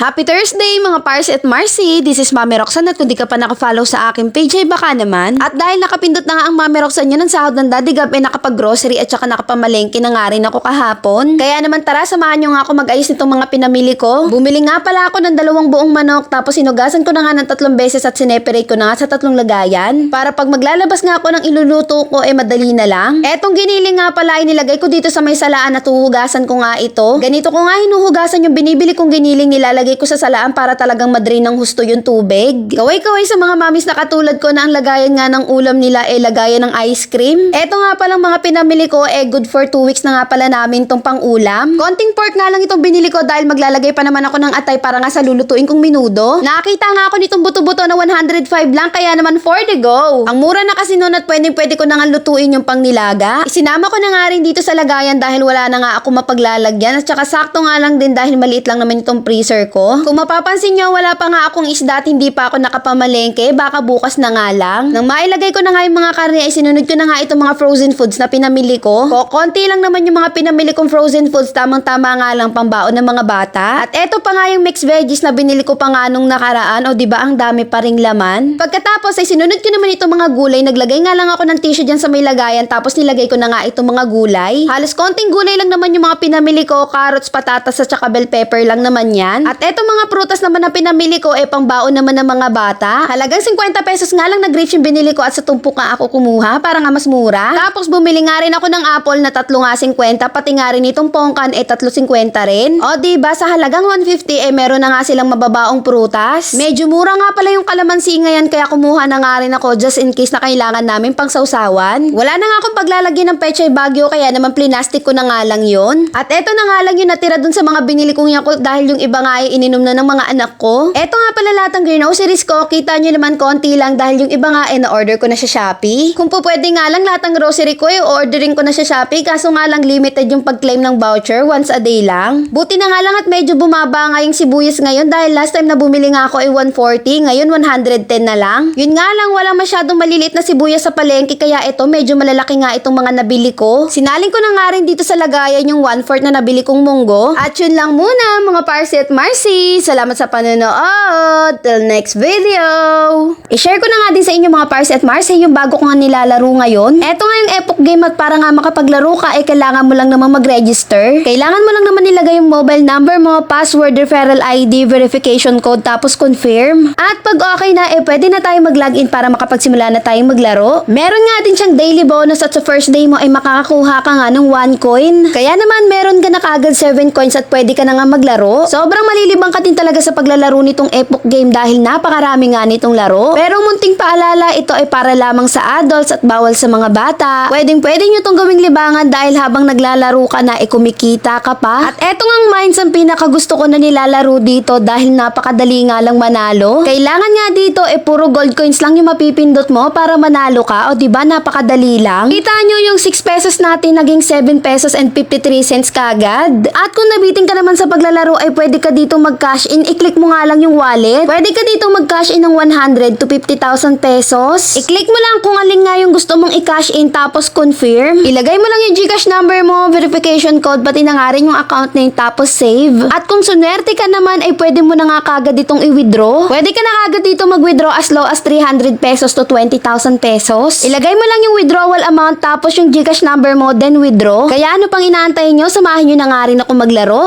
Happy Thursday mga Pars at Marcy! This is Mami Roxanne at kung di ka pa nakafollow sa aking page ay baka naman. At dahil nakapindot na nga ang Mami Roxanne yun ng sahod ng Daddy Gab ay nakapag-grocery at saka nakapamalengke na nga rin ako kahapon. Kaya naman tara samahan nyo nga ako mag-ayos nitong mga pinamili ko. Bumili nga pala ako ng dalawang buong manok tapos sinugasan ko na nga ng tatlong beses at sineperate ko na nga sa tatlong lagayan. Para pag maglalabas nga ako ng iluluto ko eh madali na lang. Etong giniling nga pala ay nilagay ko dito sa may salaan at huhugasan ko nga ito. Ganito ko nga hinuhugasan yung binibili kong giniling nilalagay ko sa salaan para talagang madrain ng husto yung tubig. Kaway-kaway sa mga mamis na katulad ko na ang lagayan nga ng ulam nila ay lagayan ng ice cream. Eto nga palang mga pinamili ko eh good for 2 weeks na nga pala namin tong pang ulam. Konting pork nga lang itong binili ko dahil maglalagay pa naman ako ng atay para nga sa lulutuin kong minudo. Nakakita nga ako nitong buto-buto na 105 lang kaya naman for the go. Ang mura na kasi noon at pwedeng pwede ko na nga lutuin yung pang nilaga. Isinama ko na nga rin dito sa lagayan dahil wala na nga ako mapaglalagyan at saka sakto nga lang din dahil maliit lang naman itong freezer ko. Kung mapapansin nyo, wala pa nga akong isda at hindi pa ako nakapamalengke. Baka bukas na nga lang. Nang mailagay ko na nga yung mga karne ay sinunod ko na nga itong mga frozen foods na pinamili ko. Ko, konti lang naman yung mga pinamili kong frozen foods. Tamang-tama nga lang pambaon ng mga bata. At eto pa nga yung mixed veggies na binili ko pa nga nung nakaraan. O di ba ang dami pa ring laman. Pagkatapos ay sinunod ko naman itong mga gulay. Naglagay nga lang ako ng tissue dyan sa may lagayan. Tapos nilagay ko na nga itong mga gulay. Halos konting gulay lang naman yung mga pinamili ko. Carrots, patatas at saka bell pepper lang naman yan. At eto mga prutas naman na pinamili ko eh pangbaon naman ng mga bata. Halagang 50 pesos nga lang nag-reach yung binili ko at sa tumpok nga ako kumuha para nga mas mura. Tapos bumili nga rin ako ng apple na tatlo nga 50 pati nga rin itong pongkan eh tatlo 50 rin. O ba sa halagang 150 eh meron na nga silang mababaong prutas. Medyo mura nga pala yung kalamansi ngayon kaya kumuha na nga rin ako just in case na kailangan namin pang sausawan. Wala na nga akong paglalagyan ng pechay bagyo kaya naman plinastic ko na nga lang yun. At eto na nga lang yung natira dun sa mga binili kong yakult dahil yung iba nga ay ininom na ng mga anak ko. Eto nga pala lahat ng groceries ko, kita nyo naman konti lang dahil yung iba nga ay na-order ko na sa Shopee. Kung po pwede nga lang lahat ng grocery ko, i-ordering ko na sa Shopee kaso nga lang limited yung pag-claim ng voucher once a day lang. Buti na nga lang at medyo bumaba nga yung sibuyas ngayon dahil last time na bumili nga ako ay 140, ngayon 110 na lang. Yun nga lang, walang masyadong maliliit na sibuyas sa palengke kaya ito medyo malalaki nga itong mga nabili ko. Sinaling ko na nga rin dito sa lagayan yung 1/4 na nabili kong munggo. At yun lang muna mga Parsi at Marcy. Salamat sa panonood. Till next video. I-share ko na nga din sa inyo mga Parsi at Marcy yung bago ko nga nilalaro ngayon. Eto nga yung Epoch Game at para nga makapaglaro ka eh kailangan mo lang naman mag-register. Kailangan mo lang naman nilagay yung mobile number mo, password, referral ID, verification code tapos confirm. At pag okay na eh pwede na tayo mag-login para makapagsimula na tayong maglaro. Meron nga din siyang daily bonus at sa first day mo ay makakakuha ka nga ng 1 coin. Kaya naman meron ka na kagad 7 coins at pwede ka na nga maglaro. Sobrang malilibang ka din talaga sa paglalaro nitong Epoch Game dahil napakarami nga nitong laro. Pero munting paalala, ito ay para lamang sa adults at bawal sa mga bata. Pwedeng pwede nyo tong gawing libangan dahil habang naglalaro ka na, eh kumikita ka pa. At eto ngang mines ang pinakagusto ko na nilalaro dito dahil napakadali nga lang manalo. Kailangan nga dito eh puro gold coins lang yung mapipindot mo para manalo ka. O ba napakadali lang? Kita nyo yung 6 pesos natin naging 7 pesos and 53 cents kagad. At kung nabitin ka naman sa paglalaro ay pwede ka dito mag-cash in. I-click mo nga lang yung wallet. Pwede ka dito mag-cash in ng 100 to 50,000 pesos. I-click mo lang kung alin nga yung gusto mong i-cash in tapos confirm. Ilagay mo lang yung Gcash number mo, verification code, pati na nga rin yung account name tapos save. At kung sunwerte ka naman ay pwede mo na nga kagad ditong i-withdraw. Pwede ka na kagad dito mag-withdraw as low as 300 pesos to 20,000 pesos. Ilagay mo lang yung withdrawal amount tapos yung Gcash number mo then withdraw. Kaya ano pang inaantay nyo? Samahan nyo na nga rin ako maglaro.